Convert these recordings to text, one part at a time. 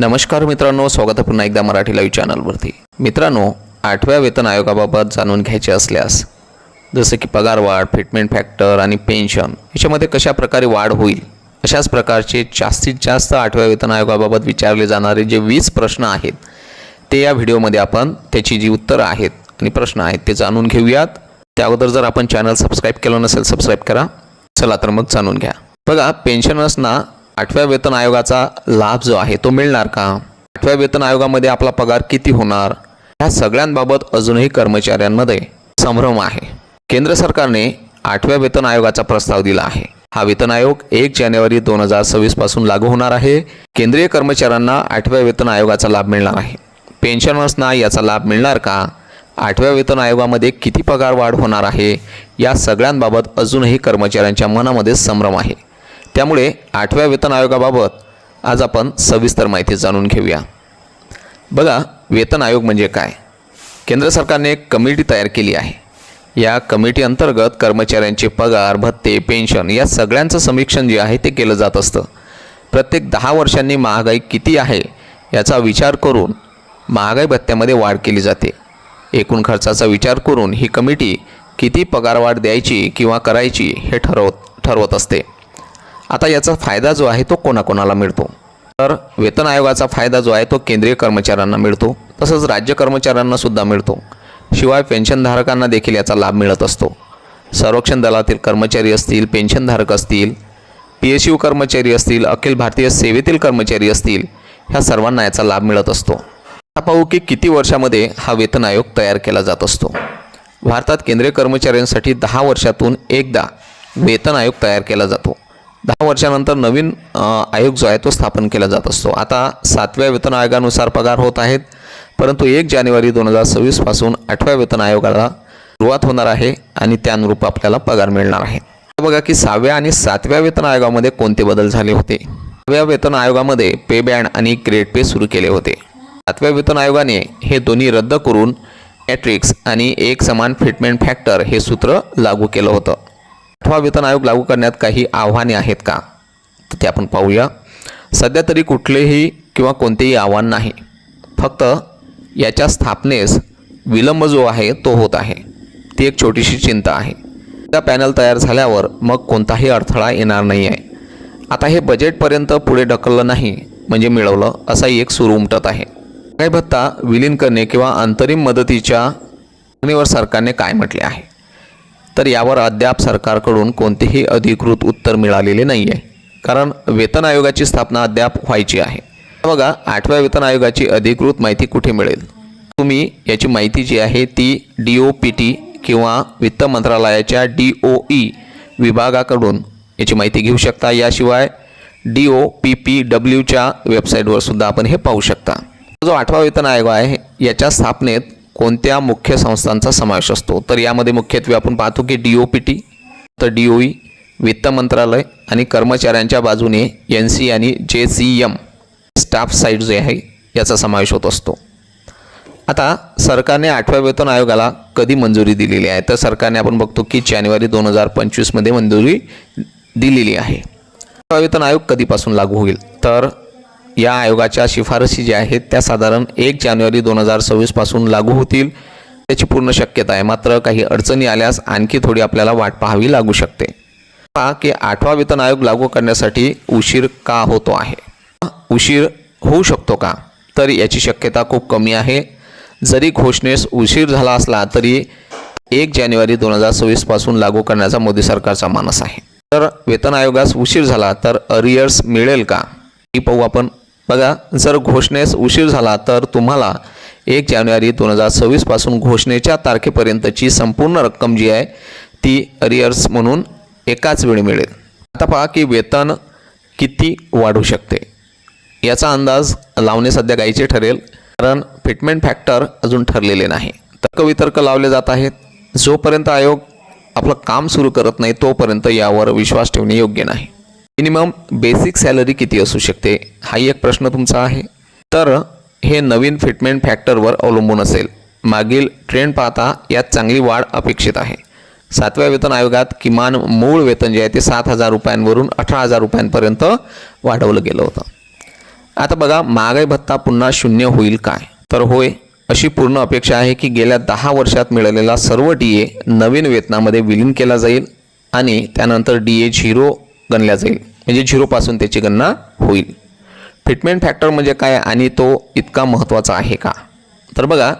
नमस्कार मित्रांनो स्वागत आहे पुन्हा एकदा मराठी लाईव्ह चॅनलवरती मित्रांनो आठव्या वेतन आयोगाबाबत जाणून घ्यायचे असल्यास जसं की पगारवाढ फिटमेंट फॅक्टर आणि पेन्शन याच्यामध्ये कशा प्रकारे वाढ होईल? अशाच प्रकारचे जास्तीत जास्त आठव्या वेतन आयोगाबाबत विचारले जाणारे जे वीस प्रश्न आहेत ते या व्हिडिओमध्ये आपण त्याची जी उत्तरं आहेत आणि प्रश्न आहेत ते जाणून घेऊयात. त्या अगोदर जर आपण चॅनल सबस्क्राईब केलं नसेल सबस्क्राईब करा. चला तर मग जाणून घ्या. बघा पेन्शनर्सना आठव्या वेतन आयोगाचा लाभ जो आहे तो मिळणार का? आठव्या वेतन आयोगामध्ये आपला पगार किती होणार? ह्या सगळ्यांबाबत अजूनही कर्मचाऱ्यांमध्ये संभ्रम आहे. केंद्र सरकारने आठव्या वेतन आयोगाचा प्रस्ताव दिला आहे. हा वेतन आयोग एक जानेवारी दोन हजार सव्वीसपासून लागू होणार आहे. केंद्रीय कर्मचाऱ्यांना आठव्या वेतन आयोगाचा लाभ मिळणार आहे. पेन्शनर्सना याचा लाभ मिळणार का? आठव्या वेतन आयोगामध्ये किती पगार वाढ होणार आहे? या सगळ्यांबाबत अजूनही कर्मचाऱ्यांच्या मनामध्ये संभ्रम आहे. त्यामुळे आठव्या वेतन आयोगाबाबत आज आपण सविस्तर माहिती जाणून घेऊया. बघा वेतन आयोग म्हणजे काय? केंद्र सरकारने एक कमिटी तयार केली आहे. या कमिटी अंतर्गत कर्मचाऱ्यांचे पगार भत्ते पेन्शन या सगळ्यांचं समीक्षण जे आहे ते केलं जात असतं. प्रत्येक दहा वर्षांनी महागाई किती आहे याचा विचार करून महागाई भत्त्यामध्ये वाढ केली जाते. एकूण खर्चाचा विचार करून ही कमिटी किती पगारवाढ द्यायची किंवा करायची हे ठरवत ठरवत असते. आता याचा फायदा जो आहे तो कोणाकोणाला मिळतो? तर वेतन आयोगाचा फायदा जो आहे तो केंद्रीय कर्मचाऱ्यांना मिळतो तसंच राज्य कर्मचाऱ्यांना सुद्धा मिळतो. शिवाय पेन्शनधारकांना देखील याचा लाभ मिळत असतो. संरक्षण दलातील कर्मचारी असतील पेन्शनधारक असतील पी एस यू कर्मचारी असतील अखिल भारतीय सेवेतील कर्मचारी असतील ह्या सर्वांना याचा लाभ मिळत असतो. आता पाहू की किती वर्षामध्ये हा वेतन आयोग तयार केला जात असतो. भारतात केंद्रीय कर्मचाऱ्यांसाठी दहा वर्षातून एकदा वेतन आयोग तयार केला जातो. दहा वर्षानंतर नवीन आयोग जो आहे तो स्थापन केला जात असतो. आता सातव्या वेतन आयोगानुसार पगार होत आहेत परंतु एक जानेवारी दोन हजार सव्वीसपासून आठव्या वेतन आयोगाला सुरुवात होणार आहे आणि त्यानुरूप आपल्याला पगार मिळणार आहे. बघा की सहाव्या आणि सातव्या वेतन आयोगामध्ये कोणते बदल झाले होते? सहाव्या वेतन आयोगामध्ये पे बँड आणि ग्रेड पे सुरू केले होते. सातव्या वेतन आयोगाने हे दोन्ही रद्द करून ॲट्रिक्स आणि एक समान फिटमेंट फॅक्टर हे सूत्र लागू केलं होतं. आठवा वेतन आयोग लागू करण्यात काही आव्हाने आहेत का? तर ते आपण पाहूया. सध्या तरी कुठलेही किंवा कोणतेही आव्हान नाही. फक्त याच्या स्थापनेस विलंब जो आहे तो होत आहे. ती एक छोटीशी चिंता आहे. त्या पॅनल तयार झाल्यावर मग कोणताही अडथळा येणार नाही आहे. आता हे बजेटपर्यंत पुढे ढकललं नाही म्हणजे मिळवलं असाही एक सूर उमटत आहे. काय भत्ता विलीन करणे किंवा अंतरिम मदतीच्या मागणीवर सरकारने काय म्हटले आहे? तर यावर अद्याप सरकारकडून कोणतेही अधिकृत उत्तर मिळालेले नाही आहे कारण वेतन आयोगाची स्थापना अद्याप व्हायची आहे. बघा आठव्या वेतन आयोगाची अधिकृत माहिती कुठे मिळेल? तुम्ही याची माहिती जी आहे ती डी ओ पी टी किंवा वित्त मंत्रालयाच्या डी ओ ई विभागाकडून याची माहिती घेऊ शकता. याशिवाय डी ओ पी पी डब्ल्यूच्या वेबसाईटवर सुद्धा आपण हे पाहू शकता. जो आठवा वेतन आयोग आहे याच्या स्थापनेत कोणत्या मुख्य संस्थांचा समावेश असतो? तर यामध्ये मुख्यत्वे आपण पाहतो की डी ओ पी टी तर डी ओ ई वित्त मंत्रालय आणि कर्मचाऱ्यांच्या बाजूने एन सी आणि जे सी एम स्टाफ साईट जे आहे याचा समावेश होत असतो. आता सरकारने आठव्या वेतन आयोगाला कधी मंजुरी दिलेली आहे? तर सरकारने आपण बघतो की जानेवारी दोन हजार पंचवीसमध्ये मंजुरी दिलेली आहे. आठवा वेतन आयोग कधीपासून लागू होईल? तर या आयोगाच्या शिफारसी ज्या आहेत त्या साधारण एक जानेवारी दोन हजार सव्वीसपासून लागू होतील. त्याची पूर्ण शक्यता आहे. मात्र काही अडचणी आल्यास आणखी थोडी आपल्याला वाट पाहावी लागू शकते. पहा की आठवा वेतन आयोग लागू करण्यासाठी उशीर का होतो आहे? उशीर होऊ शकतो का? तर याची शक्यता खूप कमी आहे. जरी घोषणेस उशीर झाला असला तरी एक जानेवारी दोन हजार सव्वीसपासून लागू करण्याचा मोदी सरकारचा मानस आहे. तर वेतन आयोगास उशीर झाला तर अरियर्स मिळेल का? ही पाहू आपण बघा जर घोषणेस उशीर झाला तर तुम्हाला एक जानेवारी दोन हजार सव्वीसपासून घोषणेच्या तारखेपर्यंतची संपूर्ण रक्कम जी आहे ती अरियर्स म्हणून एकाच वेळी मिळेल. आता पहा की वेतन किती वाढू शकते. याचा अंदाज लावणे सध्या गायचे ठरेल कारण फिटमेंट फॅक्टर अजून ठरलेले नाही. तर्कवितर्क लावले जात आहेत. जोपर्यंत आयोग आपलं काम सुरू करत नाही तोपर्यंत यावर विश्वास ठेवणे योग्य नाही. मिनिमम बेसिक सॅलरी किती असू शकते? हाही एक प्रश्न तुमचा आहे. तर हे नवीन फिटमेंट फॅक्टरवर अवलंबून असेल. मागील ट्रेंड पाहता यात चांगली वाढ अपेक्षित आहे. सातव्या वेतन आयोगात किमान मूळ वेतन जे आहे ते सात हजार रुपयांवरून अठरा हजार रुपयांपर्यंत वाढवलं गेलं होतं. आता बघा महागाई भत्ता पुन्हा शून्य होईल काय? तर होय अशी पूर्ण अपेक्षा आहे की गेल्या दहा वर्षात मिळालेला सर्व डी ए नवीन वेतनामध्ये विलीन केला जाईल आणि त्यानंतर डी ए झिरो गणल्या जाईल. म्हणजे झिरोपासून त्याची गणना होईल. फिटमेंट फॅक्टर म्हणजे काय आणि तो इतका महत्त्वाचा आहे का? तर बघा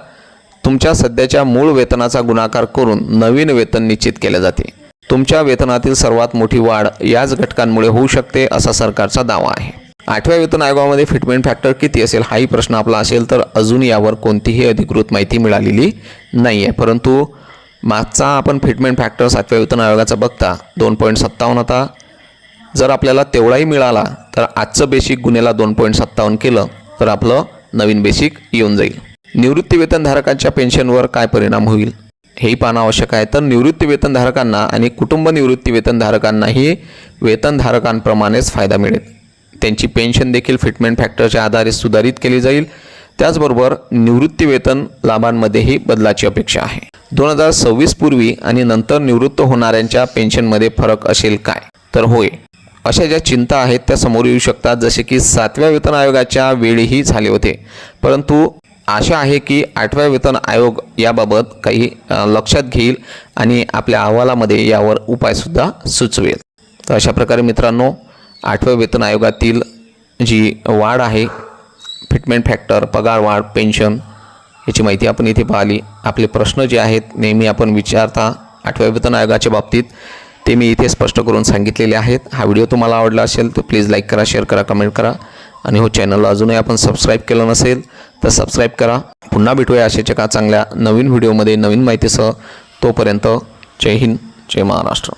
तुमच्या सध्याच्या मूळ वेतनाचा गुणाकार करून नवीन वेतन निश्चित केले जाते. तुमच्या वेतनातील सर्वात मोठी वाढ याच घटकांमुळे होऊ शकते असा सरकारचा दावा आहे. आठव्या वेतन आयोगामध्ये फिटमेंट फॅक्टर किती असेल हाही प्रश्न आपला असेल तर अजून यावर कोणतीही अधिकृत माहिती मिळालेली नाही आहे परंतु मागचा आपण फिटमेंट फॅक्टर सातव्या वेतन आयोगाचा बघता दोन पॉईंट सत्तावन्न होता जर आपल्याला तेवढाही मिळाला तर आजचं बेसिक गुन्हेला दोन पॉईंट सत्तावन्न केलं तर आपलं नवीन बेसिक येऊन जाईल. निवृत्तीवेतनधारकांच्या पेन्शनवर काय परिणाम होईल? हेही पाहणं आवश्यक आहे. तर निवृत्तीवेतनधारकांना आणि कुटुंब निवृत्तीवेतनधारकांनाही वेतनधारकांप्रमाणेच फायदा मिळेल. त्यांची पेन्शन देखील फिटमेंट फॅक्टरच्या आधारे सुधारित केली जाईल. त्याचबरोबर निवृत्तीवेतन लाभांमध्येही बदलाची अपेक्षा आहे. दोन हजार सव्वीस पूर्वी आणि नंतर निवृत्त होणाऱ्यांच्या पेन्शनमध्ये फरक असेल काय? तर होय अशा ज्या चिंता आहेत त्या समोर येऊ शकतात. जसे की सातव्या वेतन आयोगाच्या वेळीही झाले होते. परंतु आशा आहे की आठव्या वेतन आयोग याबाबत काही लक्षात घेईल आणि आपल्या अहवालामध्ये यावर उपायसुद्धा सुचवेल. तर अशा प्रकारे मित्रांनो आठव्या वेतन आयोगातील जी वाढ आहे फिटमेंट फॅक्टर पगार वाढ पेन्शन याची माहिती आपण इथे पाहिली. आपले प्रश्न जे आहेत नेहमी आपण विचारता आठव्या वेतन आयोगाच्या बाबतीत. ते मी इथे स्पष्ट करून सांगितलेले आहेत. हा व्हिडिओ तुम्हाला आवडला असेल तर प्लीज लाईक करा शेअर करा कमेंट करा. आणि हो चॅनलला अजूनही आपण सबस्क्राईब केलं नसेल तर सबस्क्राईब करा. पुन्हा भेटूया अशाच एका चांगल्या नवीन व्हिडिओमध्ये नवीन माहितीसह. तोपर्यंत जय हिंद जय महाराष्ट्र.